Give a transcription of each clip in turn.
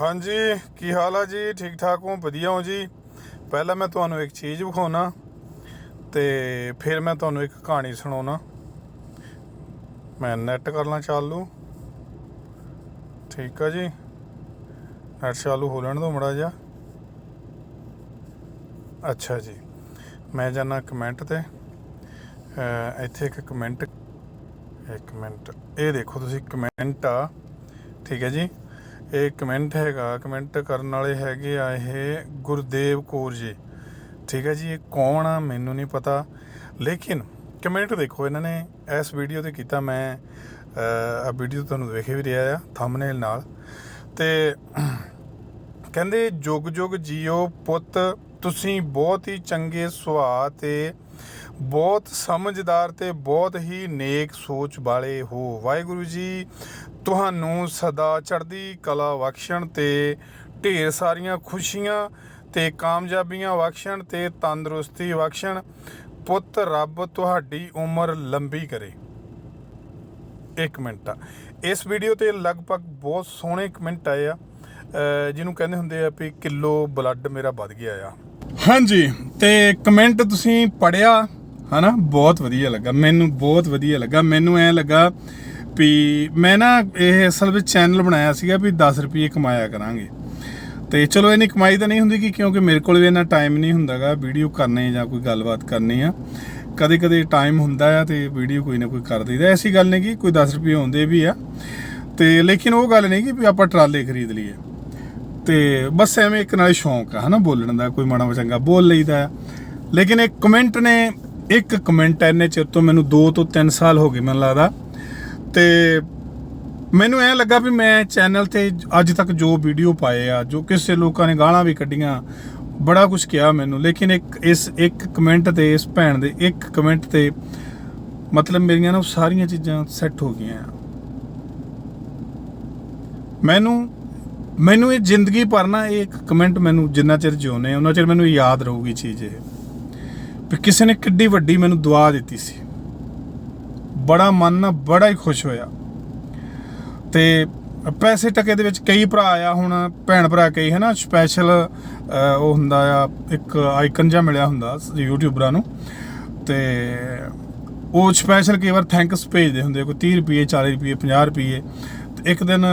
ਹਾਂਜੀ, ਕੀ ਹਾਲ ਆ ਜੀ? ਠੀਕ ਠਾਕ ਹੋ? ਵਧੀਆ ਹੋ ਜੀ? ਪਹਿਲਾਂ ਮੈਂ ਤੁਹਾਨੂੰ ਇੱਕ ਚੀਜ਼ ਵਿਖਾਉਣਾ ਤੇ ਫਿਰ ਮੈਂ ਤੁਹਾਨੂੰ ਇੱਕ ਕਹਾਣੀ ਸੁਣਾਉਣਾ। ਮੈਂ ਨੈਟ ਕਰਨਾ ਚਾਲੂ। ਠੀਕ ਆ ਜੀ? ਨੈਟ ਚਾਲੂ ਹੋ ਲੈਣ ਦੋ ਮੜਾ ਜਾ ਅੱਛਾ ਜੀ। ਮੈਂ ਜਾਣਾ ਕਮੈਂਟ ਤੇ। ਇੱਥੇ ਇੱਕ ਕਮੈਂਟ ਇੱਕ ਮਿੰਟ। ਇਹ ਦੇਖੋ ਤੁਸੀਂ ਕਮੈਂਟ ਆ। ਠੀਕ ਹੈ ਜੀ? ਇਹ ਕਮੈਂਟ ਹੈਗਾ, ਕਮੈਂਟ ਕਰਨ ਵਾਲੇ ਹੈਗੇ ਆ ਇਹ ਗੁਰਦੇਵ ਕੌਰ ਜੀ। ਠੀਕ ਹੈ ਜੀ, ਇਹ ਕੌਣ ਆ ਮੈਨੂੰ ਨਹੀਂ ਪਤਾ। ਲੇਕਿਨ ਕਮੈਂਟ ਦੇਖੋ, ਇਹਨਾਂ ਨੇ ਇਸ ਵੀਡੀਓ ਤੇ ਕੀਤਾ, ਮੈਂ ਆ ਵੀਡੀਓ ਤੁਹਾਨੂੰ ਵੇਖੇ ਵੀ ਰਿਹਾ ਆ ਥੰਬਨੇਲ ਨਾਲ। ਤੇ ਕਹਿੰਦੇ, ਜੁਗ ਜੁਗ ਜੀਓ ਪੁੱਤ, ਤੁਸੀਂ ਬਹੁਤ ਹੀ ਚੰਗੇ ਸੁਭਾਅ ਤੇ ਬਹੁਤ ਸਮਝਦਾਰ ਤੇ ਬਹੁਤ ਹੀ ਨੇਕ ਸੋਚ ਵਾਲੇ ਹੋ। ਵਾਹਿਗੁਰੂ ਜੀ ਤੁਹਾਨੂੰ ਸਦਾ ਚੜ੍ਹਦੀ ਕਲਾ ਬਖਸ਼ਣ ਤੇ ਢੇਰ ਸਾਰੀਆਂ ਖੁਸ਼ੀਆਂ ਤੇ ਕਾਮਯਾਬੀਆਂ ਬਖਸ਼ਣ ਤੇ ਤੰਦਰੁਸਤੀ ਬਖਸ਼ਣ। ਪੁੱਤ, ਰੱਬ ਤੁਹਾਡੀ ਉਮਰ ਲੰਬੀ ਕਰੇ। ਇੱਕ ਮਿੰਟ। ਆ ਇਸ ਵੀਡੀਓ ਤੇ ਲਗਭਗ ਬਹੁਤ ਸੋਹਣੇ ਕਮੈਂਟ ਆਏ ਆ। ਜਿਹਨੂੰ ਕਹਿੰਦੇ ਹੁੰਦੇ ਆ ਵੀ ਕਿਲੋ ਬਲੱਡ ਮੇਰਾ ਵੱਧ ਗਿਆ ਆ। ਹਾਂਜੀ, ਤੇ ਕਮੈਂਟ ਤੁਸੀਂ ਪੜਿਆ ਹਨਾ? ਬਹੁਤ ਵਧੀਆ ਲੱਗਾ। ਮੈਨੂੰ ਬਹੁਤ ਵਧੀਆ ਲੱਗਾ। ਮੈਨੂੰ ਐ ਲੱਗਾ ਵੀ ਮੈਂ ਨਾ ਇਹ ਅਸਲ ਵਿੱਚ ਚੈਨਲ ਬਣਾਇਆ ਸੀਗਾ ਵੀ 10 ਰੁਪਏ ਕਮਾਇਆ ਕਰਾਂਗੇ। ਤੇ ਚਲੋ ਇਹਨੀ ਕਮਾਈ ਤਾਂ ਨਹੀਂ ਹੁੰਦੀ ਕਿ ਕਿਉਂਕਿ ਮੇਰੇ ਕੋਲ ਵੀ ਇੰਨਾ ਟਾਈਮ ਨਹੀਂ ਹੁੰਦਾਗਾ ਵੀਡੀਓ ਕਰਨੇ ਜਾਂ ਕੋਈ ਗੱਲਬਾਤ ਕਰਨੀ ਆ। ਕਦੇ ਕਦੇ ਟਾਈਮ ਹੁੰਦਾ ਆ ਤੇ ਵੀਡੀਓ ਕੋਈ ਨਾ ਕੋਈ ਕਰ ਦਈਦਾ। ਐਸੀ ਗੱਲ ਨਹੀਂ ਕਿ ਕੋਈ 10 ਰੁਪਏ ਹੁੰਦੇ ਵੀ ਆ। ਤੇ ਲੇਕਿਨ ਉਹ ਗੱਲ ਨਹੀਂ ਕਿ ਵੀ ਆਪਾਂ ਟਰਾਲੇ ਖਰੀਦ ਲਈਏ। ਤੇ ਬਸ ਐਵੇਂ ਇੱਕ ਨਾਲ ਸ਼ੌਂਕ ਆ, ਹਨਾ, ਬੋਲਣ ਦਾ, ਕੋਈ ਮਾੜਾ ਚੰਗਾ ਬੋਲ ਲਈਦਾ ਆ। ਲੇਕਿਨ ਇੱਕ ਕਮੈਂਟ ਨੇ, ਇੱਕ ਕਮੈਂਟ ਐਨੇ ਚਿਰ ਤੋਂ ਮੈਨੂੰ 2 ਤੋਂ 3 ਸਾਲ ਹੋ ਗਏ ਮੈਨੂੰ ਲੱਗਦਾ। ਤੇ ਮੈਨੂੰ ਐ ਲੱਗਾ ਵੀ ਮੈਂ ਚੈਨਲ ਤੇ ਅੱਜ ਤੱਕ ਜੋ ਵੀਡੀਓ ਪਾਏ ਆ, ਜੋ ਕਿਸੇ ਲੋਕਾਂ ਨੇ ਗਾਲਾਂ ਵੀ ਕੱਢੀਆਂ, ਬੜਾ ਕੁਝ ਕਿਹਾ ਮੈਨੂੰ। ਲੇਕਿਨ ਇੱਕ, ਇਸ ਇੱਕ ਕਮੈਂਟ ਤੇ, ਇਸ ਭੈਣ ਦੇ ਇੱਕ ਕਮੈਂਟ ਤੇ ਮਤਲਬ ਮੇਰੀਆਂ ਨਾ ਉਹ ਸਾਰੀਆਂ ਚੀਜ਼ਾਂ ਸੈੱਟ ਹੋ ਗਈਆਂ। ਮੈਨੂੰ ਮੈਨੂੰ ਇਹ ਜ਼ਿੰਦਗੀ ਭਰ ਨਾ ਇਹ ਇੱਕ ਕਮੈਂਟ ਮੈਨੂੰ ਜਿੰਨਾ ਚਿਰ ਜਿਉਨੇ ਉਹਨਾਂ ਚਿਰ ਮੈਨੂੰ ਯਾਦ ਰਹੂਗੀ ਚੀਜ਼ ਇਹ। ਵੀ ਕਿਸੇ ਨੇ ਕਿੱਡੀ ਵੱਡੀ ਮੈਨੂੰ ਦੁਆ ਦਿੱਤੀ ਸੀ। ਬੜਾ ਮਨ ਨਾ ਬੜਾ ਹੀ ਖੁਸ਼ ਹੋਇਆ। ਤੇ ਪੈਸੇ ਟਕੇ ਦੇ ਵਿੱਚ ਕਈ ਭਰਾ ਆ ਹੁਣ ਭੈਣ ਭਰਾ ਕਈ ਹੈ ਨਾ ਸਪੈਸ਼ਲ ਉਹ ਹੁੰਦਾ ਆ ਇੱਕ ਆਈਕਨ ਜਿਹਾ ਮਿਲਿਆ ਹੁੰਦਾ ਯੂਟਿਊਬਰਾਂ ਨੂੰ। ਤੇ ਉਹ ਸਪੈਸ਼ਲ ਕਈ ਵਾਰ ਥੈਂਕਸ ਭੇਜਦੇ ਹੁੰਦੇ ਕੋਈ 30 ਰੁਪਏ 40 ਰੁਪਏ 50 ਰੁਪਏ ਤੇ ਇੱਕ ਦਿਨ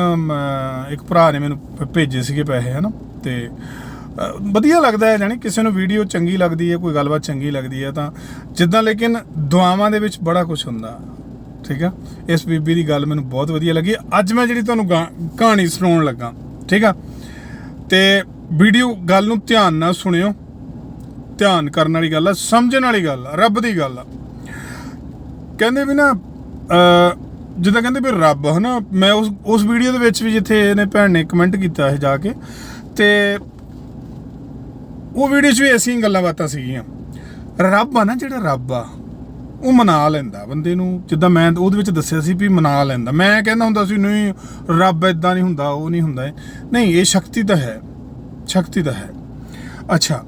ਇੱਕ ਭਰਾ ਨੇ ਮੈਨੂੰ ਭੇਜੇ ਸੀਗੇ ਪੈਸੇ ਹਨਾ ਤੇ ਅ, ਵਧੀਆ ਲੱਗਦਾ ਹੈ ਜਾਨੀ ਕਿਸੇ ਨੂੰ ਵੀਡੀਓ ਚੰਗੀ ਲੱਗਦੀ ਹੈ ਕੋਈ ਗੱਲਬਾਤ ਚੰਗੀ ਲੱਗਦੀ ਹੈ ਤਾਂ ਜਿੱਦਾਂ ਲੇਕਿਨ ਦੁਆਵਾਂ ਦੇ ਵਿੱਚ ਬੜਾ ਕੁਝ ਹੁੰਦਾ। ਠੀਕ ਆ? ਇਸ ਬੀਬੀ ਦੀ ਗੱਲ ਮੈਨੂੰ ਬਹੁਤ ਵਧੀਆ ਲੱਗੀ। ਅੱਜ ਮੈਂ ਜਿਹੜੀ ਤੁਹਾਨੂੰ ਗਾ- ਕਹਾਣੀ ਸੁਣਾਉਣ ਲੱਗਾ, ਠੀਕ ਆ? ਤੇ ਵੀਡੀਓ ਗੱਲ ਨੂੰ ਧਿਆਨ ਨਾਲ ਸੁਣਿਓ। ਧਿਆਨ ਕਰਨ ਵਾਲੀ ਗੱਲ ਆ, ਸਮਝਣ ਵਾਲੀ ਗੱਲ ਆ, ਰੱਬ ਦੀ ਗੱਲ ਆ। ਕਹਿੰਦੇ ਵੀ ਨਾ ਜਿੱਦਾਂ ਕਹਿੰਦੇ ਵੀ ਰੱਬ, ਹਨਾ? ਮੈਂ ਉਸ ਉਸ ਵੀਡੀਓ ਦੇ ਵਿੱਚ ਵੀ ਜਿੱਥੇ ਇਹਨੇ ਭੈਣ ਨੇ ਕਮੈਂਟ ਕੀਤਾ ਇਹ ਜਾ ਕੇ, ਤੇ ਉਹ ਵੀਡੀਓ 'ਚ ਵੀ ਐਸੀਆਂ ਗੱਲਾਂ ਬਾਤਾਂ ਸੀਗੀਆਂ। ਰੱਬ ਆ ਨਾ ਜਿਹੜਾ ਰੱਬ ਆ। ਉਹ ਮਨਾ ਲੈਂਦਾ ਬੰਦੇ ਨੂੰ। ਜਿੱਦਾਂ ਮੈਂ ਉਹਦੇ ਵਿੱਚ ਦੱਸਿਆ ਸੀ ਵੀ ਮਨਾ ਲੈਂਦਾ। ਮੈਂ ਕਹਿੰਦਾ ਹੁੰਦਾ ਸੀ, ਨਹੀਂ, ਰੱਬ ਇਦਾਂ ਨਹੀਂ ਹੁੰਦਾ, ਉਹ ਨਹੀਂ ਹੁੰਦਾ। ਨਹੀਂ, ਇਹ ਸ਼ਕਤੀ ਤਾਂ ਹੈ। ਸ਼ਕਤੀ ਤਾਂ ਹੈ। ਅੱਛਾ।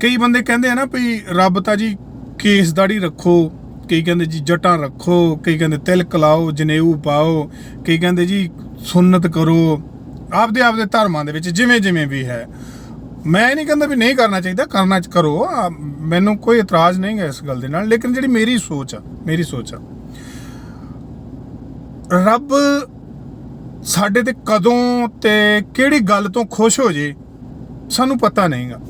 ਕਈ ਬੰਦੇ ਕਹਿੰਦੇ ਆ ਨਾ ਵੀ ਰੱਬ ਤਾਂ ਜੀ ਕੇਸ ਦਾੜੀ ਰੱਖੋ, ਕਈ ਕਹਿੰਦੇ ਜੀ ਜਟਾਂ ਰੱਖੋ, ਕਈ ਕਹਿੰਦੇ ਤਿਲਕ ਲਾਓ, ਜਨੇਊ ਪਾਓ, ਕਈ ਕਹਿੰਦੇ ਜੀ ਸੁਨਨਤ ਕਰੋ। ਆਪਦੇ ਆਪਦੇ ਧਰਮਾਂ ਦੇ ਵਿੱਚ ਜਿਵੇਂ ਜਿਵੇਂ ਵੀ ਹੈ। ਮੈਂ ਨਹੀਂ ਕਹਿੰਦਾ ਵੀ ਨਹੀਂ ਕਰਨਾ ਚਾਹੀਦਾ, ਕਰਨਾ ਚ ਕਰੋ। ਮੈਨੂੰ ਕੋਈ ਇਤਰਾਜ਼ ਨਹੀਂ ਹੈ ਇਸ ਗੱਲ ਦੇ ਨਾਲ, ਲੇਕਿਨ ਜਿਹੜੀ ਮੇਰੀ ਸੋਚ ਆ, ਮੇਰੀ ਸੋਚ ਆ, ਰੱਬ ਸਾਡੇ ਤੇ ਕਦੋਂ ਤੇ ਕਿਹੜੀ ਗੱਲ ਤੋਂ ਖੁਸ਼ ਹੋ ਜੇ, ਸਾਨੂੰ ਪਤਾ ਨਹੀਂਗਾ।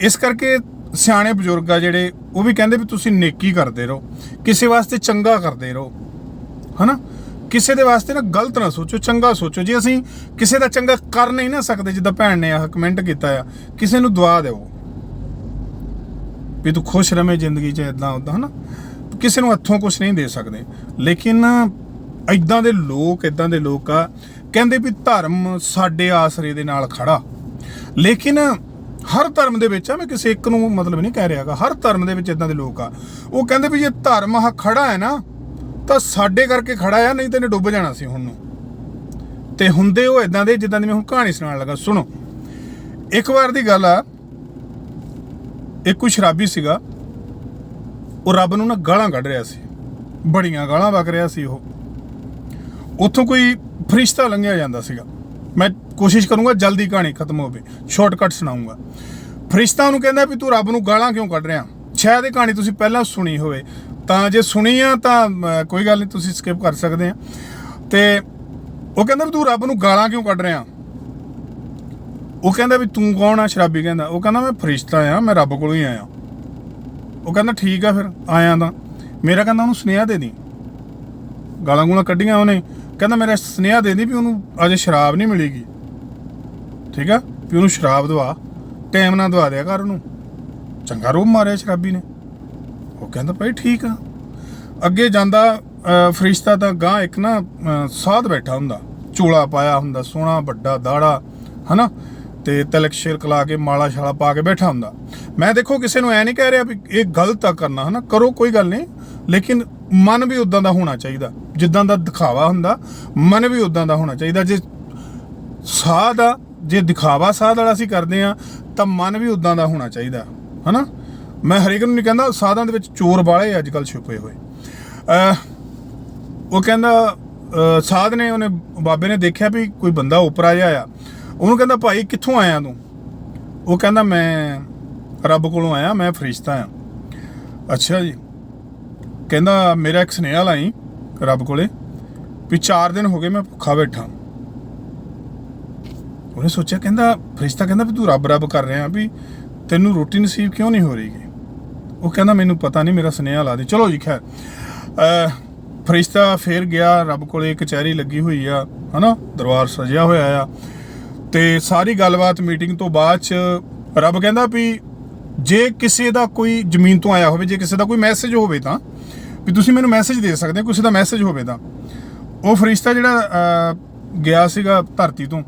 ਇਸ ਕਰਕੇ ਸਿਆਣੇ ਬਜ਼ੁਰਗ ਆ ਜਿਹੜੇ, ਉਹ ਵੀ ਕਹਿੰਦੇ ਵੀ ਤੁਸੀਂ ਨੇਕੀ ਕਰਦੇ ਰਹੋ, ਕਿਸੇ ਵਾਸਤੇ ਚੰਗਾ ਕਰਦੇ ਰਹੋ, ਹਨਾ? ਕਿਸੇ ਦੇ ਵਾਸਤੇ ਨਾ ਗਲਤ ਨਾ ਸੋਚੋ, ਚੰਗਾ ਸੋਚੋ। ਜੇ ਅਸੀਂ ਕਿਸੇ ਦਾ ਚੰਗਾ ਕਰ ਨਹੀਂ ਨਾ ਸਕਦੇ, ਜਿੱਦਾਂ ਭੈਣ ਨੇ ਆਹ ਕਮੈਂਟ ਕੀਤਾ ਆ, ਕਿਸੇ ਨੂੰ ਦੁਆ ਦਿਓ। ਵੀ ਤੂੰ ਖੁਸ਼ ਰਵੇਂ ਜ਼ਿੰਦਗੀ 'ਚ ਇਦਾਂ ਉਦਾਂ ਹਨਾ? ਕਿਸੇ ਨੂੰ ਹੱਥੋਂ ਕੁਝ ਨਹੀਂ ਦੇ ਸਕਦੇ। ਲੇਕਿਨ ਇਦਾਂ ਦੇ ਲੋਕ ਇਦਾਂ ਦੇ ਲੋਕ ਆ, ਕਹਿੰਦੇ ਵੀ ਧਰਮ ਸਾਡੇ ਆਸਰੇ ਦੇ ਨਾਲ ਖੜਾ। ਲੇਕਿਨ ਹਰ ਧਰਮ ਦੇ ਵਿੱਚ ਆ, ਮੈਂ ਕਿਸੇ ਇੱਕ ਨੂੰ ਮਤਲਬ ਨਹੀਂ ਕਹਿ ਰਿਹਾਗਾ ਹਰ ਧਰਮ ਦੇ ਵਿੱਚ ਇਦਾਂ ਦੇ ਲੋਕ ਆ। ਉਹ ਕਹਿੰਦੇ ਵੀ ਜੇ ਧਰਮ ਆ ਖੜਾ ਹੈ ਨਾ ਤਾਂ ਸਾਡੇ ਕਰਕੇ ਖੜਾ ਆ, ਨਹੀਂ ਤਾਂ ਇਹਨੇ ਡੁੱਬ ਜਾਣਾ ਸੀ ਹੁਣ ਨੂੰ। ਤੇ ਹੁੰਦੇ ਉਹ ਇਦਾਂ ਦੇ, ਜਿੱਦਾਂ ਦੀ ਮੈਂ ਹੁਣ ਕਹਾਣੀ ਸੁਣਾਉਣ ਲੱਗਾ। ਸੁਣੋ। ਇੱਕ ਵਾਰ ਦੀ ਗੱਲ ਆ। ਇੱਕ ਕੋਈ ਸ਼ਰਾਬੀ ਸੀਗਾ। ਉਹ ਰੱਬ ਨੂੰ ਨਾ ਗਾਲਾਂ ਕੱਢ ਰਿਹਾ ਸੀ। ਬੜੀਆਂ ਗਾਲਾਂ ਵਗ ਰਿਹਾ ਸੀ ਉਹ। ਉੱਥੋਂ ਕੋਈ ਫਰਿਸ਼ਤਾ ਲੰਘਿਆ ਜਾਂਦਾ ਸੀਗਾ। ਮੈਂ ਕੋਸ਼ਿਸ਼ ਕਰੂੰਗਾ ਜਲਦੀ ਕਹਾਣੀ ਖਤਮ ਹੋਵੇ। ਸ਼ਾਰਟਕਟ ਸੁਣਾਉਂਗਾ। ਫਰਿਸ਼ਤਾ ਨੂੰ ਕਹਿੰਦਾ ਵੀ ਤੂੰ ਰੱਬ ਨੂੰ ਗਾਲਾਂ ਕਿਉਂ ਕੱਢ ਰਿਹਾ? ਸ਼ਾਇਦ ਇਹ ਕਹਾਣੀ ਤੁਸੀਂ ਪਹਿਲਾਂ ਸੁਣੀ ਹੋਵੇ। ਤਾਂ ਜੇ ਸੁਣੀ ਆ ਤਾਂ ਕੋਈ ਗੱਲ ਨਹੀਂ, ਤੁਸੀਂ ਸਕਿਪ ਕਰ ਸਕਦੇ ਆ। ਤੇ ਉਹ ਕਹਿੰਦਾ ਵੀ ਤੂੰ ਰੱਬ ਨੂੰ ਗਾਲਾਂ ਕਿਉਂ ਕੱਢ ਰਿਹਾ? ਉਹ ਕਹਿੰਦਾ ਵੀ ਤੂੰ ਕੌਣ ਆ ਸ਼ਰਾਬੀ ਕਹਿੰਦਾ। ਉਹ ਕਹਿੰਦਾ ਮੈਂ ਫਰਿਸ਼ਤਾ ਆ, ਮੈਂ ਰੱਬ ਕੋਲੋਂ ਹੀ ਆਇਆ। ਉਹ ਕਹਿੰਦਾ ਠੀਕ ਆ ਫਿਰ, ਆਇਆ ਤਾਂ। ਮੇਰਾ ਕਹਿੰਦਾ ਉਹਨੂੰ ਸੁਨੇਹਾ ਦੇ ਦੀ। ਗਾਲਾਂ ਗੂਲਾਂ ਕੱਢੀਆਂ ਉਹਨੇ। ਕਹਿੰਦਾ ਮੇਰਾ ਸੁਨੇਹਾ ਦੇ ਦੀ ਵੀ ਉਹਨੂੰ ਅਜੇ ਸ਼ਰਾਬ ਨਹੀਂ ਮਿਲੇਗੀ। ਠੀਕ ਆ? ਵੀ ਉਹਨੂੰ ਸ਼ਰਾਬ ਦਵਾ। ਟਾਈਮ ਨਾਲ ਦਵਾ ਦਿਆ ਕਰ ਉਹਨੂੰ। ਚੰਗਾ ਰੋਬ ਮਾਰਿਆ ਸ਼ਰਾਬੀ ਨੇ। ਉਹ ਕਹਿੰਦਾ ਭਾਈ ਠੀਕ ਆ। ਅੱਗੇ ਜਾਂਦਾ ਅਹ, ਫਰਿਸ਼ਤਾ ਤਾਂ ਗਾਂ ਇੱਕ ਨਾ ਸਾਧ ਬੈਠਾ ਹੁੰਦਾ। ਚੋਲਾ ਪਾਇਆ ਹੁੰਦਾ ਸੋਹਣਾ ਵੱਡਾ ਦਾੜਾ ਹਨਾ? ਤੇ ਤਿਲਕ ਸ਼ਿਲਕ ਲਾ ਕੇ ਮਾਲਾ ਸ਼ਾਲਾ ਪਾ ਕੇ ਬੈਠਾ ਹੁੰਦਾ। ਮੈਂ ਦੇਖੋ ਕਿਸੇ ਨੂੰ ਐ ਨਹੀਂ ਕਹਿ ਰਿਹਾ ਵੀ ਇਹ ਗਲਤ ਆ ਕਰਨਾ ਹਨਾ? ਕਰੋ ਕੋਈ ਗੱਲ ਨਹੀਂ ਲੇਕਿਨ ਮਨ ਵੀ ਉਦਾਂ ਦਾ ਹੋਣਾ ਚਾਹੀਦਾ। ਜਿੱਦਾਂ ਦਾ ਦਿਖਾਵਾ ਹੁੰਦਾ ਮਨ ਵੀ ਉਦਾਂ ਦਾ ਹੋਣਾ ਚਾਹੀਦਾ। ਜੇ ਸਾਧ ਆ ਜੇ ਦਿਖਾਵਾ ਸਾਧ ਵਾਲਾ ਅਸੀਂ ਕਰਦੇ ਆ ਤਾਂ ਮਨ ਵੀ ਉਦਾਂ ਦਾ ਹੋਣਾ ਚਾਹੀਦਾ ਹਨਾ? ਮੈਂ ਹਰੇਕ ਨੂੰ ਨਹੀਂ ਕਹਿੰਦਾ, ਸਾਧਾਂ ਦੇ ਵਿੱਚ ਚੋਰ ਵਾਲੇ ਅੱਜ ਕੱਲ ਛੁਪੇ ਹੋਏ। ਉਹ ਕਹਿੰਦਾ ਸਾਧ ਨੇ ਉਹਨੇ, ਬਾਬੇ ਨੇ ਦੇਖਿਆ ਵੀ ਕੋਈ ਬੰਦਾ ਉਪਰਾ ਜਿਹਾ ਆ ਉਹਨੂੰ ਕਹਿੰਦਾ, ਭਾਈ, ਕਿੱਥੋਂ ਆਇਆ ਤੂੰ? ਉਹ ਕਹਿੰਦਾ, ਮੈਂ ਰੱਬ ਕੋਲੋਂ ਆਇਆ, ਮੈਂ ਫਰਿਸ਼ਤਾ ਆ। ਅੱਛਾ ਜੀ। ਕਹਿੰਦਾ, ਮੇਰਾ ਇੱਕ ਸੁਨੇਹਾ ਲਾਈ ਰੱਬ ਕੋਲੇ ਵੀ 4 ਦਿਨ ਹੋ ਗਏ ਮੈਂ ਭੁੱਖਾ ਬੈਠਾ ਉਹਨੇ ਸੋਚਿਆ, ਕਹਿੰਦਾ, ਫਰਿਸ਼ਤਾ ਕਹਿੰਦਾ ਵੀ ਤੂੰ ਰੱਬ ਰੱਬ ਕਰ ਰਿਹਾ ਵੀ ਤੈਨੂੰ ਰੋਟੀ ਨਸੀਬ ਕਿਉਂ ਨਹੀਂ ਹੋ ਰਹੀ ਉਹ ਕਹਿੰਦਾ, ਮੈਨੂੰ ਪਤਾ ਨਹੀਂ, ਮੇਰਾ ਸੁਨੇਹਾ ਲਾ ਦੇ। ਚਲੋ ਜੀ, ਖੈਰ। ਅਹ ਫਰਿਸ਼ਤਾ ਫੇਰ ਗਿਆ, ਰੱਬ ਕੋਲੇ ਕਚਹਿਰੀ ਲੱਗੀ ਹੋਈ ਆ, ਹਨਾ? ਦਰਬਾਰ ਸਜਿਆ ਹੋਇਆ ਆ। ਤੇ ਸਾਰੀ ਗੱਲਬਾਤ ਮੀਟਿੰਗ ਤੋਂ ਬਾਅਦ ਚ ਰੱਬ ਕਹਿੰਦਾ ਵੀ ਜੇ ਕਿਸੇ ਦਾ ਕੋਈ ਜ਼ਮੀਨ ਤੋਂ ਆਇਆ ਹੋਵੇ, ਜੇ ਕਿਸੇ ਦਾ ਕੋਈ ਮੈਸੇਜ ਹੋਵੇ ਤਾਂ, ਵੀ ਤੁਸੀਂ ਮੈਨੂੰ ਮੈਸੇਜ ਦੇ ਸਕਦੇ ਹੋ, ਕਿਸੇ ਦਾ ਮੈਸੇਜ ਹੋਵੇ ਤਾਂ। ਉਹ ਫਰਿਸ਼ਤਾ ਜਿਹੜਾ ਗਿਆ ਸੀਗਾ ਧਰਤੀ ਤੋਂ,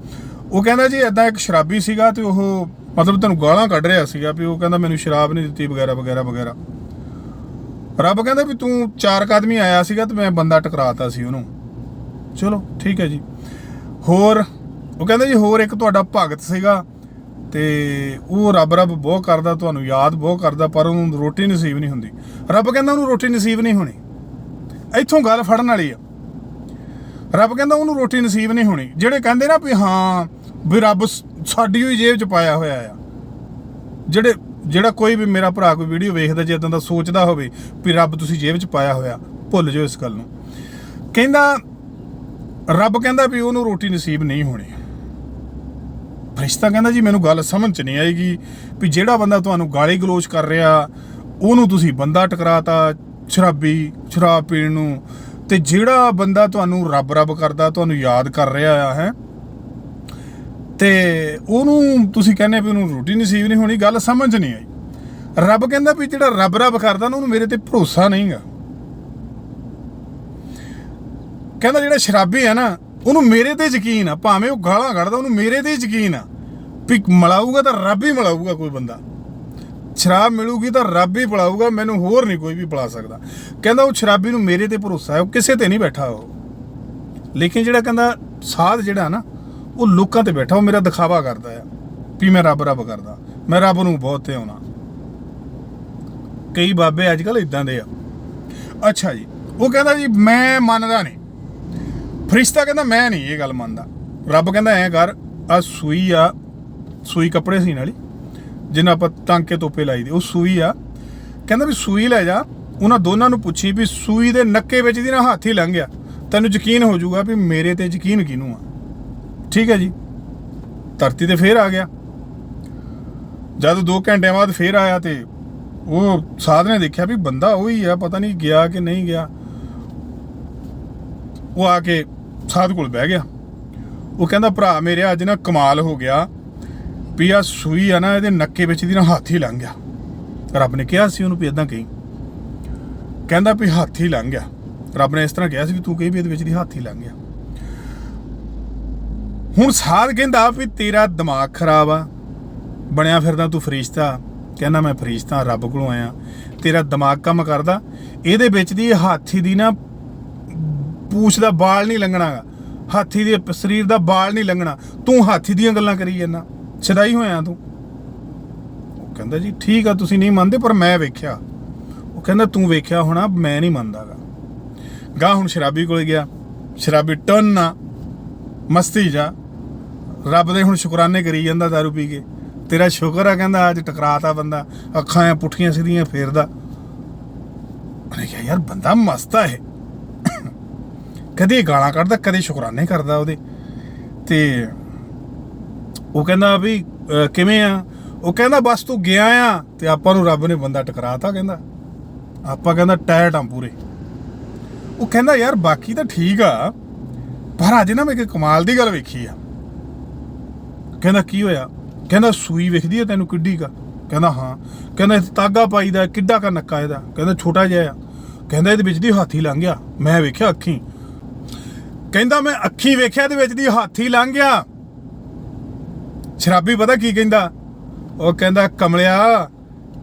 ਉਹ ਕਹਿੰਦਾ ਜੀ ਐਦਾਂ ਇੱਕ ਸ਼ਰਾਬੀ ਸੀਗਾ ਤੇ ਉਹ ਮਤਲਬ ਤੁਹਾਨੂੰ ਗਾਲਾਂ ਕੱਢ ਰਿਹਾ ਸੀਗਾ ਵੀ ਉਹ ਕਹਿੰਦਾ ਮੈਨੂੰ ਸ਼ਰਾਬ ਨਹੀਂ ਦਿੱਤੀ ਵਗੈਰਾ ਵਗੈਰਾ ਵਗੈਰਾ। ਰੱਬ ਕਹਿੰਦਾ ਵੀ ਤੂੰ ਚਾਰ ਕੁ ਆਦਮੀ ਆਇਆ ਸੀਗਾ ਤੇ ਮੈਂ ਬੰਦਾ ਟਕਰਾਤਾ ਸੀ ਉਹਨੂੰ। ਚਲੋ, ਠੀਕ ਹੈ ਜੀ। ਹੋਰ, ਉਹ ਕਹਿੰਦਾ ਜੀ ਹੋਰ ਇੱਕ ਤੁਹਾਡਾ ਭਗਤ ਸੀਗਾ ਤੇ ਉਹ ਰੱਬ ਰੱਬ ਬਹੁਤ ਕਰਦਾ, ਤੁਹਾਨੂੰ ਯਾਦ ਬਹੁਤ ਕਰਦਾ, ਪਰ ਉਹਨੂੰ ਰੋਟੀ ਨਸੀਬ ਨਹੀਂ ਹੁੰਦੀ। ਰੱਬ ਕਹਿੰਦਾ ਉਹਨੂੰ ਰੋਟੀ ਨਸੀਬ ਨਹੀਂ ਹੋਣੀ। ਇੱਥੋਂ ਗੱਲ ਫੜਨ ਵਾਲੀ ਆ। ਰੱਬ ਕਹਿੰਦਾ ਉਹਨੂੰ ਰੋਟੀ ਨਸੀਬ ਨਹੀਂ ਹੋਣੀ। ਜਿਹੜੇ ਕਹਿੰਦੇ ਨਾ ਵੀ ਹਾਂ, ਵੀ ਰੱਬ ਸਾਡੀ ਹੋਈ ਜੇਬ 'ਚ ਪਾਇਆ ਹੋਇਆ ਆ। ਜਿਹੜੇ, ਜਿਹੜਾ ਕੋਈ ਵੀ ਮੇਰਾ ਭਰਾ ਕੋਈ ਵੀਡੀਓ ਵੇਖਦਾ ਜੇ ਇਦਾਂ ਦਾ ਸੋਚਦਾ ਹੋਵੇ ਵੀ ਰੱਬ ਤੁਸੀਂ ਜੇਬ 'ਚ ਪਾਇਆ ਹੋਇਆ, ਭੁੱਲ ਜਾਓ ਇਸ ਗੱਲ ਨੂੰ। ਕਹਿੰਦਾ, ਰੱਬ ਕਹਿੰਦਾ ਵੀ ਉਹਨੂੰ ਰੋਟੀ ਨਸੀਬ ਨਹੀਂ ਹੋਣੀ। ਫਰਿਸ਼ਤਾ ਕਹਿੰਦਾ ਜੀ, ਮੈਨੂੰ ਗੱਲ ਸਮਝ ਚ ਨਹੀਂ ਆਏਗੀ ਵੀ ਜਿਹੜਾ ਬੰਦਾ ਤੁਹਾਨੂੰ ਗਾਲੀ ਗਲੋਚ ਕਰ ਰਿਹਾ, ਉਹਨੂੰ ਤੁਸੀਂ ਬੰਦਾ ਟਕਰਾਤਾ, ਸ਼ਰਾਬੀ, ਸ਼ਰਾਬ ਪੀਣ ਨੂੰ। ਤੇ ਜਿਹੜਾ ਬੰਦਾ ਤੁਹਾਨੂੰ ਰੱਬ ਰੱਬ ਕਰਦਾ, ਤੁਹਾਨੂੰ ਯਾਦ ਕਰ ਰਿਹਾ ਆ ਹੈ ਤੇ ਉਹਨੂੰ ਤੁਸੀਂ ਕਹਿੰਦੇ ਵੀ ਉਹਨੂੰ ਰੋਟੀ ਨਸੀਬ ਨਹੀਂ ਹੋਣੀ, ਗੱਲ ਸਮਝ ਨਹੀਂ ਆਈ। ਰੱਬ ਕਹਿੰਦਾ ਵੀ ਜਿਹੜਾ ਰੱਬ ਰੱਬ ਕਰਦਾ ਨਾ, ਉਹਨੂੰ ਮੇਰੇ ਤੇ ਭਰੋਸਾ ਨਹੀਂਗਾ। ਕਹਿੰਦਾ ਜਿਹੜਾ ਸ਼ਰਾਬੀ ਆ ਨਾ, ਉਹਨੂੰ ਮੇਰੇ ਤੇ ਯਕੀਨ ਆ, ਭਾਵੇਂ ਉਹ ਗਾਲਾਂ ਕੱਢਦਾ, ਉਹਨੂੰ ਮੇਰੇ ਤੇ ਯਕੀਨ ਆ ਵੀ ਮਲਾਊਗਾ ਤਾਂ ਰੱਬ ਹੀ ਮਲਾਊਗਾ ਕੋਈ ਬੰਦਾ। ਸ਼ਰਾਬ ਮਿਲੂਗੀ ਤਾਂ ਰੱਬ ਹੀ ਪਿਲਾਊਗਾ, ਮੈਨੂੰ ਹੋਰ ਨਹੀਂ ਕੋਈ ਵੀ ਪਿਲਾ ਸਕਦਾ। ਕਹਿੰਦਾ ਉਹ ਸ਼ਰਾਬੀ ਨੂੰ ਮੇਰੇ ਤੇ ਭਰੋਸਾ ਹੈ, ਉਹ ਕਿਸੇ ਤੇ ਨਹੀਂ ਬੈਠਾ ਉਹ। ਲੇਕਿਨ ਜਿਹੜਾ ਕਹਿੰਦਾ ਸਾਧ ਜਿਹੜਾ ਨਾ ਉਹ ਲੋਕਾਂ ਤੇ ਬੈਠਾ, ਉਹ ਮੇਰਾ ਦਿਖਾਵਾ ਕਰਦਾ ਆ ਵੀ ਮੈਂ ਰੱਬ ਰੱਬ ਕਰਦਾ। ਮੈਂ ਰੱਬ ਨੂੰ ਬਹੁਤ ਤੇ ਆਉਣਾ। ਕਈ ਬਾਬੇ ਅੱਜ ਕੱਲ ਇਦਾਂ ਦੇ ਆ। ਅੱਛਾ ਜੀ, ਉਹ ਕਹਿੰਦਾ ਜੀ, ਮੈਂ ਮੰਨਦਾ ਨਹੀਂ। ਫਰਿਸ਼ਤਾ ਕਹਿੰਦਾ, ਮੈਂ ਨਹੀਂ ਇਹ ਗੱਲ ਮੰਨਦਾ। ਰੱਬ ਕਹਿੰਦਾ, ਐਂ ਕਰ ਆ ਸੂਈ ਆ, ਸੂਈ ਕੱਪੜੇ ਸੀ ਨਾਲੀ ਜਿੰਨਾ ਆਪਾਂ ਟਾਂਕੇ ਤੋਪੇ ਲਾਈ ਦੇ, ਉਹ ਸੂਈ ਆ। ਕਹਿੰਦਾ ਵੀ ਸੂਈ ਲੈ ਜਾ, ਉਹਨਾਂ ਦੋਨਾਂ ਨੂੰ ਪੁੱਛੀ ਵੀ ਸੂਈ ਦੇ ਨੱਕੇ ਵਿੱਚ ਦੀ ਨਾ ਹੱਥ ਹੀ ਲੰਘ ਗਿਆ। ਤੈਨੂੰ ਯਕੀਨ ਹੋ ਜਾਊਗਾ ਵੀ ਮੇਰੇ ਤੇ ਯਕੀਨ ਕਿਹਨੂੰ ਆ? ਠੀਕ ਹੈ ਜੀ। ਧਰਤੀ ਤੇ ਫੇਰ ਆ ਗਿਆ। ਜਦ 2 ਘੰਟਿਆਂ ਬਾਅਦ ਫੇਰ ਆਇਆ ਤੇ ਉਹ ਸਾਧ ਨੇ ਦੇਖਿਆ ਵੀ ਬੰਦਾ ਉਹੀ ਆ, ਪਤਾ ਨਹੀਂ ਗਿਆ ਕਿ ਨਹੀਂ ਗਿਆ। ਉਹ ਆ ਕੇ ਸਾਧ ਕੋਲ ਬਹਿ ਗਿਆ। ਉਹ ਕਹਿੰਦਾ, ਭਰਾ ਮੇਰੇ, ਅੱਜ ਨਾ ਕਮਾਲ ਹੋ ਗਿਆ ਵੀ ਆ ਸੂਈ ਆ ਨਾ, ਇਹਦੇ ਨੱਕੇ ਵਿੱਚ ਦੀ ਨਾ ਹੱਥ ਹੀ ਲੰਘ ਗਿਆ। ਰੱਬ ਨੇ ਕਿਹਾ ਸੀ ਉਹਨੂੰ ਵੀ ਇਦਾਂ ਕਹੀ। ਕਹਿੰਦਾ ਵੀ ਹੱਥ ਹੀ ਲੰਘ ਗਿਆ। ਰੱਬ ਨੇ ਇਸ ਤਰ੍ਹਾਂ ਕਿਹਾ ਸੀ ਵੀ ਤੂੰ ਕਹੀ ਵੀ ਇਹਦੇ ਵਿੱਚ ਦੀ ਹੱਥ ਹੀ ਲੰਘ ਗਿਆ। ਹੁਣ ਸਾਧ ਕਹਿੰਦਾ ਵੀ ਤੇਰਾ ਦਿਮਾਗ ਖਰਾਬ ਆ, ਬਣਿਆ ਫਿਰਦਾ ਤੂੰ ਫਰਿਸ਼ਤਾ। ਕਹਿੰਦਾ ਮੈਂ ਫਰਿਸ਼ਤਾ, ਰੱਬ ਕੋਲੋਂ ਆਇਆ। ਤੇਰਾ ਦਿਮਾਗ ਕੰਮ ਕਰਦਾ। ਇਹਦੇ ਵਿੱਚ ਦੀ ਹਾਥੀ ਦੀ ਨਾ ਪੂਛ ਦਾ ਬਾਲ ਨਹੀਂ ਲੰਘਣਾ ਗਾ। ਹਾਥੀ ਦੇ ਸਰੀਰ ਦਾ ਬਾਲ ਨਹੀਂ ਲੰਘਣਾ। ਤੂੰ ਹਾਥੀ ਦੀਆਂ ਗੱਲਾਂ ਕਰੀ ਜਾਂਦਾ। ਛਦਾਈ ਹੋਇਆ ਤੂੰ। ਉਹ ਕਹਿੰਦਾ ਜੀ, ਠੀਕ ਆ, ਤੁਸੀਂ ਨਹੀਂ ਮੰਨਦੇ, ਪਰ ਮੈਂ ਵੇਖਿਆ। ਉਹ ਕਹਿੰਦਾ, ਤੂੰ ਵੇਖਿਆ ਹੋਣਾ, ਮੈਂ ਨਹੀਂ ਮੰਨਦਾਗਾ ਗਾ। ਹੁਣ ਸ਼ਰਾਬੀ ਕੋਲ ਗਿਆ। ਸ਼ਰਾਬੀ ਟਨ ਨਾ ਮਸਤੀ ਜਾ। ਰੱਬ ਦੇ ਹੁਣ ਸ਼ੁਕਰਾਨੇ ਕਰੀ ਜਾਂਦਾ ਦਾਰੂ ਪੀ ਕੇ। ਤੇਰਾ ਸ਼ੁਕਰ ਆ ਕਹਿੰਦਾ, ਅੱਜ ਟਕਰਾਤਾ ਬੰਦਾ, ਅੱਖਾਂ ਐ ਪੁੱਠੀਆਂ ਸਿੱਧੀਆਂ ਫੇਰਦਾ। ਉਹਨੇ ਕਿਹਾ, ਯਾਰ ਬੰਦਾ ਮਸਤ ਆ ਇਹ। ਕਦੇ ਗਾਲਾਂ ਕੱਢਦਾ, ਕਦੇ ਸ਼ੁਕਰਾਨੇ ਕਰਦਾ ਉਹਦੇ। ਤੇ ਉਹ ਕਹਿੰਦਾ ਵੀ ਕਿਵੇਂ ਆ? ਉਹ ਕਹਿੰਦਾ, ਬਸ ਤੂੰ ਗਿਆ ਆ ਤੇ ਆਪਾਂ ਨੂੰ ਰੱਬ ਨੇ ਬੰਦਾ ਟਕਰਾਤਾ, ਕਹਿੰਦਾ। ਆਪਾਂ ਕਹਿੰਦਾ ਟੈਟ ਆ ਪੂਰੇ। ਉਹ ਕਹਿੰਦਾ, ਯਾਰ ਬਾਕੀ ਤਾਂ ਠੀਕ ਆ, ਪਰ ਅੱਜ ਨਾ ਮੈਂ ਇੱਕ ਕਮਾਲ ਦੀ ਗੱਲ ਵੇਖੀ ਆ। ਕਹਿੰਦਾ, ਕੀ ਹੋਇਆ? ਕਹਿੰਦਾ, ਸੂਈ ਵੇਖਦੀ ਆ ਤੈਨੂੰ ਕਿੱਡੀ ਕਾ? ਕਹਿੰਦਾ, ਹਾਂ। ਕਹਿੰਦਾ ਇਹ ਤਾਗਾ ਪਾਈਦਾ ਕਿੱਡਾ ਕਾ ਨੱਕਾ ਇਹਦਾ? ਕਹਿੰਦਾ, ਛੋਟਾ ਜਿਹਾ ਆ। ਕਹਿੰਦਾ, ਇਹਦੇ ਵਿੱਚ ਦੀ ਹਾਥੀ ਲੰਘ ਗਿਆ। ਮੈਂ ਵੇਖਿਆ ਅੱਖੀ। ਕਹਿੰਦਾ, ਮੈਂ ਅੱਖੀ ਵੇਖਿਆ, ਇਹਦੇ ਵਿੱਚ ਦੀ ਹਾਥੀ ਲੰਘ ਗਿਆ। ਸ਼ਰਾਬੀ ਪਤਾ ਕੀ ਕਹਿੰਦਾ? ਉਹ ਕਹਿੰਦਾ, ਕਮਲਿਆ,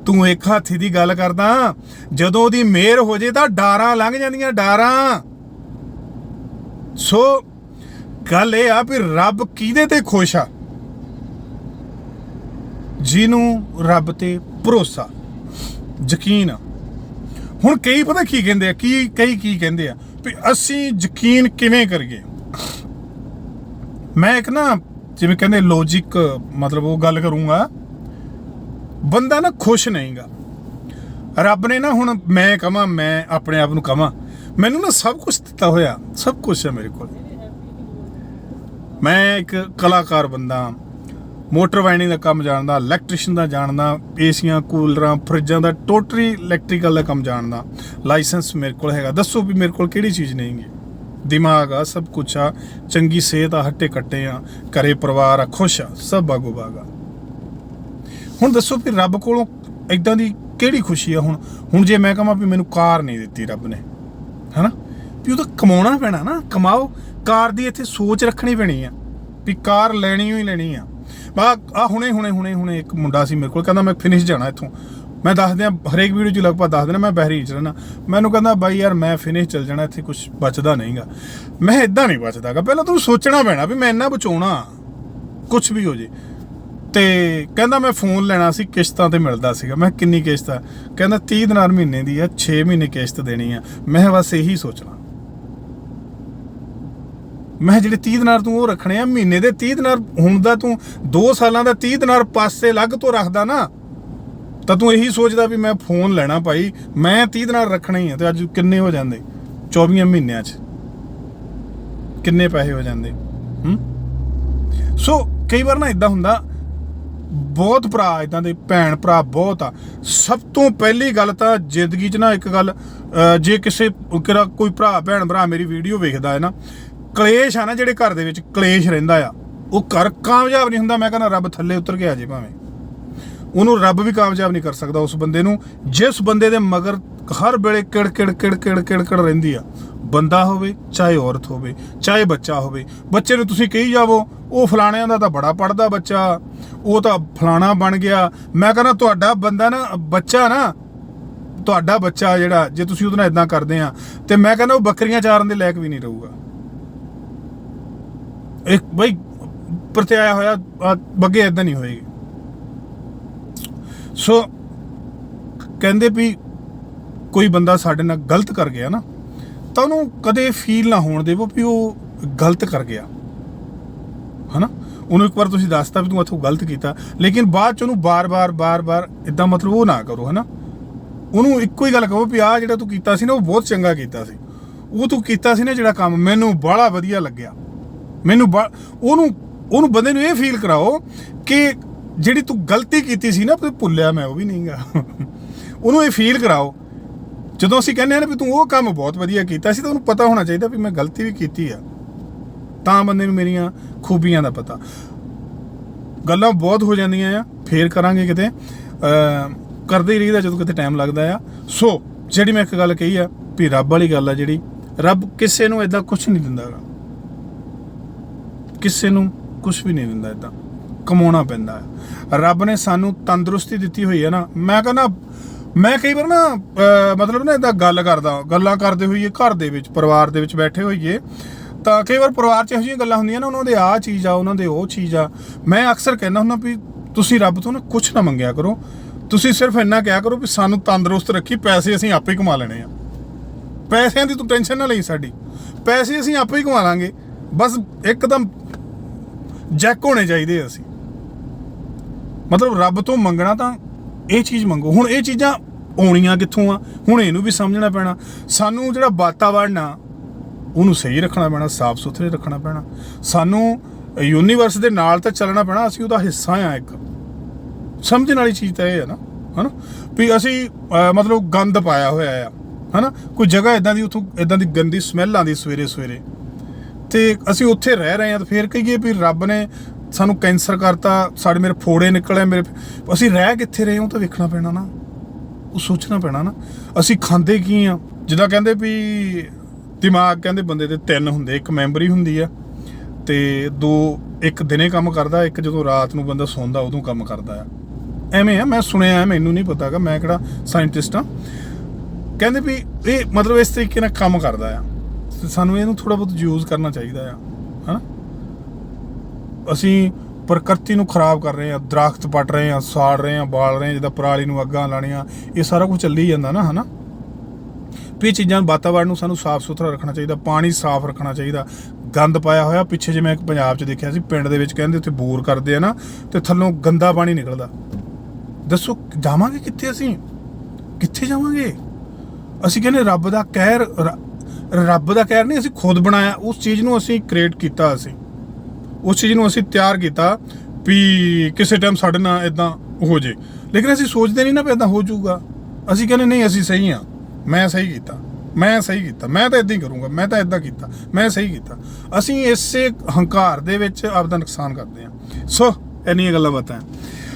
ਤੂੰ ਇੱਕ ਹਾਥੀ ਦੀ ਗੱਲ ਕਰਦਾ। ਜਦੋਂ ਉਹਦੀ ਮਿਹਰ ਹੋ ਜੇ ਤਾਂ ਡਾਰਾਂ ਲੰਘ ਜਾਂਦੀਆਂ, ਡਾਰਾਂ। ਸੋ, ਗੱਲ ਇਹ ਆ ਵੀ ਰੱਬ ਕਿਹਦੇ ਤੇ ਖੁਸ਼ ਆ? ਜਿਹਨੂੰ ਰੱਬ ਤੇ ਭਰੋਸਾ, ਯਕੀਨ ਹੁਣ ਕਈ ਪਤਾ ਕੀ ਕਹਿੰਦੇ ਆ, ਕੀ ਕਈ ਕੀ ਕਹਿੰਦੇ ਆ ਵੀ ਅਸੀਂ ਯਕੀਨ ਕਿਵੇਂ ਕਰੀਏ? ਮੈਂ ਇੱਕ ਨਾ ਜਿਵੇਂ ਕਹਿੰਦੇ ਲੌਜੀਕ ਮਤਲਬ ਉਹ ਗੱਲ ਕਰੂੰਗਾ, ਬੰਦਾ ਨਾ ਖੁਸ਼ ਨਹੀਂਗਾ। ਰੱਬ ਨੇ ਨਾ ਹੁਣ ਮੈਂ ਕਹਾਂ ਮੈਂ ਆਪਣੇ ਆਪ ਨੂੰ ਕਹਾਂ ਮੈਨੂੰ ਨਾ ਸਭ ਕੁਝ ਦਿੱਤਾ ਹੋਇਆ, ਸਭ ਕੁਝ ਹੈ ਮੇਰੇ ਕੋਲ। ਮੈਂ ਇੱਕ ਕਲਾਕਾਰ ਬੰਦਾ ਮੋਟਰ ਵਾਈਨਿੰਗ ਦਾ ਕੰਮ ਜਾਣਦਾ, ਇਲੈਕਟ੍ਰੀਸ਼ੀਅਨ ਦਾ ਜਾਣਦਾ, ਏਸੀਆਂ, ਕੂਲਰਾਂ, ਫਰਿੱਜਾਂ ਦਾ ਟੋਟਲੀ ਇਲੈਕਟ੍ਰੀਕਲ ਦਾ ਕੰਮ ਜਾਣਦਾ। ਲਾਇਸੈਂਸ ਮੇਰੇ ਕੋਲ ਹੈਗਾ। ਦੱਸੋ ਵੀ ਮੇਰੇ ਕੋਲ ਕਿਹੜੀ ਚੀਜ਼ ਨਹੀਂ ਹੈ। ਦਿਮਾਗ ਆ, ਸਭ ਕੁਝ ਆ। ਚੰਗੀ ਸਿਹਤ ਆ, ਹੱਟੇ ਕੱਟੇ ਆ। ਘਰੇ ਪਰਿਵਾਰ ਆ, ਖੁਸ਼ ਆ, ਸਭ ਬਾਗੋ ਬਾਗ ਆ। ਹੁਣ ਦੱਸੋ ਵੀ ਰੱਬ ਕੋਲੋਂ ਇਦਾਂ ਦੀ ਕਿਹੜੀ ਖੁਸ਼ੀ ਆ ਹੁਣ? ਹੁਣ ਜੇ ਮੈਂ ਕਹਾਂ ਵੀ ਮੈਨੂੰ ਕਾਰ ਨਹੀਂ ਦਿੱਤੀ ਰੱਬ ਨੇ, ਹਨਾ? ਵੀ ਉਹ ਤਾਂ ਕਮਾਉਣਾ ਪੈਣਾ ਨਾ, ਕਮਾਓ। ਕਾਰ ਦੀ ਇੱਥੇ ਸੋਚ ਰੱਖਣੀ ਪੈਣੀ ਆ। ਵੀ ਕਾਰ ਲੈਣੀ ਹੀ ਲੈਣੀ ਆ। ਬਾ ਆ ਹੁਣੇ ਹੁਣੇ ਹੁਣੇ ਹੁਣੇ ਇੱਕ ਮੁੰਡਾ ਸੀ ਮੇਰੇ ਕੋਲ, ਕਹਿੰਦਾ ਮੈਂ ਫਿਨਿਸ਼ ਜਾਣਾ ਇੱਥੋਂ। ਮੈਂ ਦੱਸ ਦਿਆਂ, ਹਰੇਕ ਵੀਡੀਓ 'ਚ ਲਗਭਗ ਦੱਸ ਦਿੰਦਾ, ਮੈਂ ਬਹਿਰੀ 'ਚ ਰਹਿਣਾ ਮੈਨੂੰ ਕਹਿੰਦਾ, ਬਾਈ ਯਾਰ, ਮੈਂ ਫਿਨਿਸ਼ ਚੱਲ ਜਾਣਾ, ਇੱਥੇ ਕੁਝ ਬਚਦਾ ਨਹੀਂਗਾ। ਮੈਂ ਇਦਾਂ ਨਹੀਂ ਬਚਦਾਗਾ ਪਹਿਲਾਂ ਤੁਹਾਨੂੰ ਸੋਚਣਾ ਪੈਣਾ ਵੀ ਮੈਂ ਇੰਨਾ ਬਚਾਉਣਾ ਕੁਝ ਵੀ ਹੋ ਜੇ। ਤੇ ਕਹਿੰਦਾ, ਮੈਂ ਫੋਨ ਲੈਣਾ ਸੀ, ਕਿਸ਼ਤਾਂ ਤੇ ਮਿਲਦਾ ਸੀਗਾ। ਮੈਂ ਕਿੰਨੀ ਕਿਸ਼ਤ ਆ? ਕਹਿੰਦਾ 30 ਦਿਨਾਰ ਮਹੀਨੇ ਦੀ ਆ 6 ਮਹੀਨੇ ਕਿਸ਼ਤ ਦੇਣੀ ਆ। ਮੈਂ ਬਸ ਇਹੀ ਸੋਚਣਾ। ਮੈਂ ਕਿਹਾ, ਜਿਹੜੇ 30 ਦਿਨਾਰ ਤੂੰ ਉਹ ਰੱਖਣੇ ਆ ਮਹੀਨੇ ਦੇ 30 ਦਿਨਾਰ ਹੁਣ ਦਾ ਤੂੰ 2 ਸਾਲਾਂ ਦਾ 30 ਦਿਨਾਰ ਪਾਸੇ ਲੱਗ ਤੋਂ ਰੱਖਦਾ ਨਾ ਤਾਂ ਤੂੰ ਇਹੀ ਸੋਚਦਾ ਵੀ ਮੈਂ ਫੋਨ ਲੈਣਾ ਭਾਈ ਮੈਂ 30 ਦਿਨਾਰ ਰੱਖਣੇ ਹੀ ਆ ਤੇ ਅੱਜ ਕਿੰਨੇ ਹੋ ਜਾਂਦੇ? 24 ਮਹੀਨਿਆਂ 'ਚ। ਕਿੰਨੇ ਪੈਸੇ ਹੋ ਜਾਂਦੇ? ਹੂੰ? ਸੋ ਕਈ ਵਾਰ ਨਾ ਇਦਾਂ ਹੁੰਦਾ ਬਹੁਤ ਭਰਾ ਇਦਾਂ ਦੇ ਭੈਣ ਭਰਾ ਬਹੁਤ ਆ। ਸਭ ਤੋਂ ਪਹਿਲੀ ਗੱਲ ਤਾਂ ਜ਼ਿੰਦਗੀ 'ਚ ਨਾ ਇੱਕ ਗੱਲ ਜੇ ਕਿਸੇ ਕਿਹੜਾ ਕੋਈ ਭਰਾ ਭੈਣ ਭਰਾ ਮੇਰੀ ਵੀਡੀਓ ਵੇਖਦਾ ਹੈ ਨਾ ਕਲੇਸ਼ ਆ ਨਾ ਜਿਹੜੇ ਘਰ ਦੇ ਵਿੱਚ ਕਲੇਸ਼ ਰਹਿੰਦਾ ਆ, ਉਹ ਘਰ ਕਾਮਯਾਬ ਨਹੀਂ ਹੁੰਦਾ, ਮੈਂ ਕਹਿੰਦਾ ਰੱਬ ਥੱਲੇ ਉਤਰ ਕੇ ਆ ਜੇ ਭਾਵੇਂ। ਉਹਨੂੰ ਰੱਬ ਵੀ ਕਾਮਯਾਬ ਨਹੀਂ ਕਰ ਸਕਦਾ ਉਸ ਬੰਦੇ ਨੂੰ। ਜਿਸ ਬੰਦੇ ਦੇ ਮਗਰ ਹਰ ਵੇਲੇ ਕਿੜ ਕਿੜ ਕਿੜ ਕਿੜ ਕਿੜ ਕਿੜ ਰਹਿੰਦੀ ਆ, ਬੰਦਾ ਹੋਵੇ, ਚਾਹੇ ਔਰਤ ਹੋਵੇ, ਚਾਹੇ ਬੱਚਾ ਹੋਵੇ, ਬੱਚੇ ਨੂੰ ਤੁਸੀਂ ਕਹੀ ਜਾਵੋ, ਉਹ ਫਲਾਣਿਆਂ ਦਾ ਤਾਂ ਬੜਾ ਪੜਦਾ ਬੱਚਾ, ਉਹ ਤਾਂ ਫਲਾਣਾ ਬਣ ਗਿਆ। ਮੈਂ ਕਹਿੰਦਾ ਤੁਹਾਡਾ ਬੰਦਾ ਨਾ, ਬੱਚਾ ਨਾ, ਤੁਹਾਡਾ ਬੱਚਾ ਜਿਹੜਾ, ਜੇ ਤੁਸੀਂ ਉਹਦੇ ਨਾਲ ਇਦਾਂ ਕਰਦੇ ਆ, ਤੇ ਮੈਂ ਕਹਿੰਦਾ ਉਹ ਬੱਕਰੀਆਂ ਚਾਰਨ ਦੇ ਲਾਇਕ ਵੀ ਨਹੀਂ ਰਹੂਗਾ। ਇੱਕ ਬਈ ਪ੍ਰਤਿਆਇਆ ਹੋਇਆ ਬੱਗੇ ਇਦਾਂ ਨਹੀਂ ਹੋਏਗੀ। ਸੋ ਕਹਿੰਦੇ ਵੀ ਕੋਈ ਬੰਦਾ ਸਾਡੇ ਨਾਲ ਗਲਤ ਕਰ ਗਿਆ ਨਾ, ਤਾਂ ਉਹਨੂੰ ਕਦੇ ਫੀਲ ਨਾ ਹੋਣ ਦੇਵੋ ਵੀ ਉਹ ਗਲਤ ਕਰ ਗਿਆ। ਹਨਾ? ਉਹਨੂੰ ਇੱਕ ਵਾਰ ਤੁਸੀਂ ਦੱਸਤਾ ਵੀ ਤੂੰ ਇੱਥੋਂ ਗਲਤ ਕੀਤਾ, ਲੇਕਿਨ ਬਾਅਦ ਚ ਉਹਨੂੰ ਬਾਰ-ਬਾਰ ਬਾਰ-ਬਾਰ ਇਦਾਂ ਮਤਲਬ ਉਹ ਨਾ ਕਰੋ, ਹਨਾ? ਉਹਨੂੰ ਇੱਕੋ ਹੀ ਗੱਲ ਕਹੋ ਵੀ ਆਹ ਜਿਹੜਾ ਤੂੰ ਕੀਤਾ ਸੀ ਨਾ, ਉਹ ਬਹੁਤ ਚੰਗਾ ਕੀਤਾ ਸੀ। ਉਹ ਤੂੰ ਕੀਤਾ ਸੀ ਨਾ ਜਿਹੜਾ ਕੰਮ ਮੈਨੂੰ ਬੜਾ ਵਧੀਆ ਲੱਗਿਆ। ਮੈਨੂੰ ਬਾ- ਉਹਨੂੰ ਉਹਨੂੰ ਬੰਦੇ ਨੂੰ ਇਹ ਫੀਲ ਕਰਾਓ ਕਿ ਜਿਹੜੀ ਤੂੰ ਗਲਤੀ ਕੀਤੀ ਸੀ ਨਾ, ਤੇ ਭੁੱਲਿਆ ਮੈਂ, ਉਹ ਵੀ ਨਹੀਂਗਾ ਉਹਨੂੰ ਇਹ ਫੀਲ ਕਰਾਓ। ਜਦੋਂ ਅਸੀਂ ਕਹਿੰਦੇ ਆ ਨਾ ਵੀ ਤੂੰ ਉਹ ਕੰਮ ਬਹੁਤ ਵਧੀਆ ਕੀਤਾ ਸੀ, ਤਾਂ ਉਹਨੂੰ ਪਤਾ ਹੋਣਾ ਚਾਹੀਦਾ ਵੀ ਮੈਂ ਗਲਤੀ ਵੀ ਕੀਤੀ ਆ। ਤਾਂ ਬੰਦੇ ਨੂੰ ਮੇਰੀਆਂ ਖੂਬੀਆਂ ਦਾ ਪਤਾ। ਗੱਲਾਂ ਬਹੁਤ ਹੋ ਜਾਂਦੀਆਂ ਆ, ਫੇਰ ਕਰਾਂਗੇ ਕਿਤੇ। ਕਰਦੇ ਹੀ ਰਹੀਦਾ ਜਦੋਂ ਕਿਤੇ ਟਾਈਮ ਲੱਗਦਾ ਆ। ਸੋ ਜਿਹੜੀ ਮੈਂ ਇੱਕ ਗੱਲ ਕਹੀ ਆ ਵੀ ਰੱਬ ਵਾਲੀ ਗੱਲ ਆ ਜਿਹੜੀ, ਰੱਬ ਕਿਸੇ ਨੂੰ ਇਦਾਂ ਕੁਝ ਨਹੀਂ ਦਿੰਦਾਗਾ ਕਿਸੇ ਨੂੰ ਕੁਝ ਵੀ ਨਹੀਂ ਦਿੰਦਾ ਇਦਾਂ ਕਮਾਉਣਾ ਪੈਂਦਾ ਹੈ। ਰੱਬ ਨੇ ਸਾਨੂੰ ਤੰਦਰੁਸਤੀ ਦਿੱਤੀ ਹੋਈ ਹੈ ਨਾ। ਮੈਂ ਕਹਿੰਦਾ, ਮੈਂ ਕਈ ਵਾਰ ਨਾ ਮਤਲਬ ਨਾ ਇਦਾਂ ਗੱਲ ਕਰਦਾ, ਗੱਲਾਂ ਕਰਦੇ ਹੋਈਏ ਘਰ ਦੇ ਵਿੱਚ, ਪਰਿਵਾਰ ਦੇ ਵਿੱਚ ਬੈਠੇ ਹੋਈਏ, ਤਾਂ ਕਈ ਵਾਰ ਪਰਿਵਾਰ 'ਚ ਇਹੋ ਜਿਹੀਆਂ ਗੱਲਾਂ ਹੁੰਦੀਆਂ ਨਾ, ਉਹਨਾਂ ਦੇ ਆਹ ਚੀਜ਼ ਆ, ਉਹਨਾਂ ਦੇ ਉਹ ਚੀਜ਼ ਆ। ਮੈਂ ਅਕਸਰ ਕਹਿੰਦਾ ਹੁੰਦਾ ਵੀ ਤੁਸੀਂ ਰੱਬ ਤੋਂ ਨਾ ਕੁਝ ਨਾ ਮੰਗਿਆ ਕਰੋ। ਤੁਸੀਂ ਸਿਰਫ ਇੰਨਾ ਕਿਹਾ ਕਰੋ ਵੀ ਸਾਨੂੰ ਤੰਦਰੁਸਤ ਰੱਖੀ, ਪੈਸੇ ਅਸੀਂ ਆਪੇ ਕਮਾ ਲੈਣੇ ਆ। ਪੈਸਿਆਂ ਦੀ ਤੂੰ ਟੈਨਸ਼ਨ ਨਾ ਲਈ ਸਾਡੀ। ਪੈਸੇ ਅਸੀਂ ਆਪੇ ਹੀ ਕਮਾ ਲਾਂਗੇ। ਬਸ ਇੱਕਦਮ ਜੈਕ ਹੋਣੇ ਚਾਹੀਦੇ ਅਸੀਂ। ਮਤਲਬ ਰੱਬ ਤੋਂ ਮੰਗਣਾ ਤਾਂ ਇਹ ਚੀਜ਼ ਮੰਗੋ। ਹੁਣ ਇਹ ਚੀਜ਼ਾਂ ਆਉਣੀਆਂ ਕਿੱਥੋਂ ਆ? ਹੁਣ ਇਹਨੂੰ ਵੀ ਸਮਝਣਾ ਪੈਣਾ। ਸਾਨੂੰ ਜਿਹੜਾ ਵਾਤਾਵਰਨ ਆ, ਉਹਨੂੰ ਸਹੀ ਰੱਖਣਾ ਪੈਣਾ ਸਾਫ਼ ਸੁਥਰੇ ਰੱਖਣਾ ਪੈਣਾ। ਸਾਨੂੰ ਯੂਨੀਵਰਸ ਦੇ ਨਾਲ ਤਾਂ ਚੱਲਣਾ ਪੈਣਾ, ਅਸੀਂ ਉਹਦਾ ਹਿੱਸਾ ਆ ਇੱਕ। ਸਮਝਣ ਵਾਲੀ ਚੀਜ਼ ਤਾਂ ਇਹ ਹੈ ਨਾ, ਹਨਾ? ਵੀ ਅਸੀਂ ਮਤਲਬ ਗੰਦ ਪਾਇਆ ਹੋਇਆ ਆ, ਹਨਾ? ਕੋਈ ਜਗ੍ਹਾ ਇਦਾਂ ਦੀ ਉਥੋਂ ਇਦਾਂ ਦੀ ਗੰਦੀ ਸਮੈਲ ਆਉਂਦੀ ਸਵੇਰੇ ਸਵੇਰੇ ਤੇ ਅਸੀਂ ਉੱਥੇ ਰਹਿ ਰਹੇ ਹਾਂ ਤਾਂ ਫਿਰ ਕਹੀਏ ਵੀ ਰੱਬ ਨੇ ਸਾਨੂੰ ਕੈਂਸਰ ਕਰਤਾ, ਸਾਡੇ ਮੇਰੇ ਫੋੜੇ ਨਿਕਲੇ, ਮੇਰੇ ਅਸੀਂ ਰਹਿ ਕਿੱਥੇ ਰਹੇ ਹਾਂ ਉਹ ਤਾਂ ਵੇਖਣਾ ਪੈਣਾ ਨਾ। ਉਹ ਸੋਚਣਾ ਪੈਣਾ ਨਾ। ਅਸੀਂ ਖਾਂਦੇ ਕੀ ਆ ਜਿੱਦਾਂ ਕਹਿੰਦੇ ਵੀ ਦਿਮਾਗ ਕਹਿੰਦੇ ਬੰਦੇ ਦੇ ਤਿੰਨ ਹੁੰਦੇ, ਇੱਕ ਮੈਮਰੀ ਹੁੰਦੀ ਆ ਤੇ ਦੋ ਇੱਕ ਦਿਨੇ ਕੰਮ ਕਰਦਾ, ਇੱਕ ਜਦੋਂ ਰਾਤ ਨੂੰ ਬੰਦਾ ਸੌਂਦਾ ਉਦੋਂ ਕੰਮ ਕਰਦਾ ਆ। ਐਵੇਂ ਆ, ਮੈਂ ਸੁਣਿਆ ਮੈਨੂੰ ਨਹੀਂ ਪਤਾਗਾ ਮੈਂ ਕਿਹੜਾ ਸਾਇੰਟਿਸਟ ਆ ਕਹਿੰਦੇ ਵੀ ਇਹ ਮਤਲਬ ਇਸ ਤਰੀਕੇ ਨਾਲ ਕੰਮ ਕਰਦਾ ਆ। ਸਾਨੂੰ ਇਹਨੂੰ ਥੋੜਾ ਬਹੁਤ ਯੂਜ਼ ਕਰਨਾ ਚਾਹੀਦਾ ਆ, ਹਨਾ? ਅਸੀਂ ਪ੍ਰਕਿਰਤੀ ਨੂੰ ਖਰਾਬ ਕਰ ਰਹੇ ਆ ਦਰਖਤ ਪੱਟ ਰਹੇ ਆ ਸਾੜ ਰਹੇ ਆ ਬਾਲ ਰਹੇ ਆ ਜਿੱਦਾਂ ਪਰਾਲੀ ਨੂੰ ਅੱਗਾਂ ਲਾਣੀਆਂ ਇਹ ਸਾਰਾ ਕੁਝ ਚੱਲੀ ਜਾਂਦਾ ਨਾ, ਹਨਾ? ਵੀ ਇਹ ਚੀਜ਼ਾਂ ਵਾਤਾਵਰਣ ਨੂੰ ਸਾਨੂੰ ਸਾਫ਼ ਸੁਥਰਾ ਰੱਖਣਾ ਚਾਹੀਦਾ, ਪਾਣੀ ਸਾਫ਼ ਰੱਖਣਾ ਚਾਹੀਦਾ। ਗੰਦ ਪਾਇਆ ਹੋਇਆ, ਪਿੱਛੇ ਜਿਵੇਂ ਇੱਕ ਪੰਜਾਬ 'ਚ ਦੇਖਿਆ ਸੀ, ਪਿੰਡ ਦੇ ਵਿੱਚ ਕਹਿੰਦੇ ਉੱਥੇ ਬੋਰ ਕਰਦੇ ਆ ਨਾ, ਤੇ ਥੱਲੋਂ ਗੰਦਾ ਪਾਣੀ ਨਿਕਲਦਾ। ਦੱਸੋ, ਜਾਵਾਂਗੇ ਕਿੱਥੇ ਅਸੀਂ? ਕਿੱਥੇ ਜਾਵਾਂਗੇ? ਅਸੀਂ ਕਹਿੰਦੇ ਰੱਬ ਦਾ ਕਹਿਰ, ਰ- ਰੱਬ ਦਾ ਕਹਿਰ ਨਹੀਂ, ਅਸੀਂ ਖੁਦ ਬਣਾਇਆ। ਉਸ ਚੀਜ਼ ਨੂੰ ਅਸੀਂ ਕ੍ਰੀਏਟ ਕੀਤਾ ਅਸੀਂ। ਉਸ ਚੀਜ਼ ਨੂੰ ਅਸੀਂ ਤਿਆਰ ਕੀਤਾ ਵੀ ਕਿਸੇ ਟਾਈਮ ਸਾਡੇ ਨਾਲ ਇਦਾਂ ਹੋ ਜੇ। ਲੇਕਿਨ ਅਸੀਂ ਸੋਚਦੇ ਨਹੀਂ ਨਾ ਵੀ ਇਦਾਂ ਹੋ ਜਾਊਗਾ। ਅਸੀਂ ਕਹਿੰਦੇ, ਨਹੀਂ, ਅਸੀਂ ਸਹੀ ਆ ਮੈਂ ਸਹੀ ਕੀਤਾ। ਮੈਂ ਸਹੀ ਕੀਤਾ। ਮੈਂ ਤਾਂ ਇਦਾਂ ਹੀ ਕਰੂੰਗਾ। ਮੈਂ ਤਾਂ ਇਦਾਂ ਕੀਤਾ। ਮੈਂ ਸਹੀ ਕੀਤਾ। ਅਸੀਂ ਇਸੇ ਹੰਕਾਰ ਦੇ ਵਿੱਚ ਆਪਦਾ ਨੁਕਸਾਨ ਕਰਦੇ ਹਾਂ। ਸੋ, ਇੰਨੀਆਂ ਗੱਲਾਂ ਬਾਤਾਂ।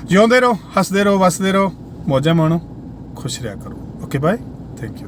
ਜਿਉਂਦੇ ਰਹੋ, ਹੱਸਦੇ ਰਹੋ, ਵਸਦੇ ਰਹੋ। ਮੌਜਾਂ ਮਾਣੋ। ਖੁਸ਼ ਰਿਹਾ ਕਰੋ। Okay bye thank you